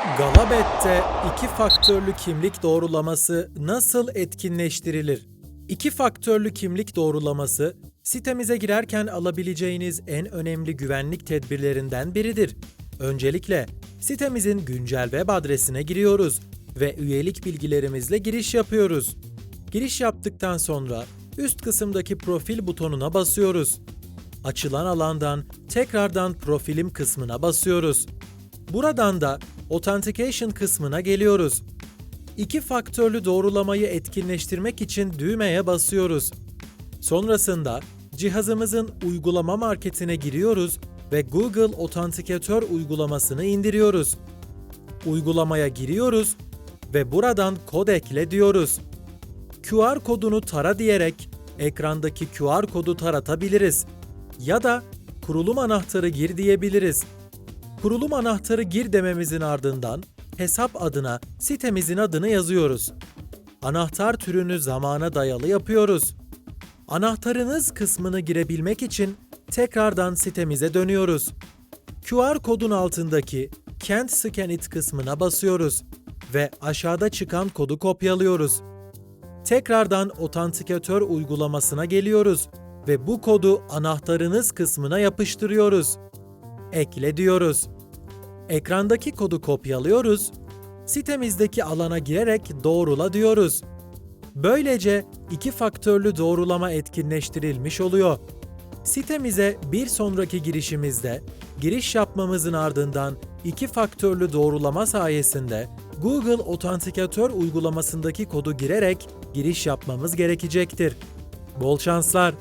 Galabet'te iki faktörlü kimlik doğrulaması nasıl etkinleştirilir? İki faktörlü kimlik doğrulaması, sitemize girerken alabileceğiniz en önemli güvenlik tedbirlerinden biridir. Öncelikle sitemizin güncel web adresine giriyoruz ve üyelik bilgilerimizle giriş yapıyoruz. Giriş yaptıktan sonra üst kısımdaki profil butonuna basıyoruz. Açılan alandan tekrardan profilim kısmına basıyoruz. Buradan da Authentication kısmına geliyoruz. İki faktörlü doğrulamayı etkinleştirmek için düğmeye basıyoruz. Sonrasında cihazımızın uygulama marketine giriyoruz ve Google Authenticator uygulamasını indiriyoruz. Uygulamaya giriyoruz ve buradan kod ekle diyoruz. QR kodunu tara diyerek ekrandaki QR kodu taratabiliriz. Ya da kurulum anahtarı gir diyebiliriz. Kurulum anahtarı gir dememizin ardından hesap adına sitemizin adını yazıyoruz. Anahtar türünü zamana dayalı yapıyoruz. Anahtarınız kısmını girebilmek için tekrardan sitemize dönüyoruz. QR kodun altındaki Can't Scan It kısmına basıyoruz ve aşağıda çıkan kodu kopyalıyoruz. Tekrardan Authenticator uygulamasına geliyoruz ve bu kodu anahtarınız kısmına yapıştırıyoruz. Ekle diyoruz. Ekrandaki kodu kopyalıyoruz. Sitemizdeki alana girerek doğrula diyoruz. Böylece iki faktörlü doğrulama etkinleştirilmiş oluyor. Sitemize bir sonraki girişimizde giriş yapmamızın ardından iki faktörlü doğrulama sayesinde Google Authenticator uygulamasındaki kodu girerek giriş yapmamız gerekecektir. Bol şanslar.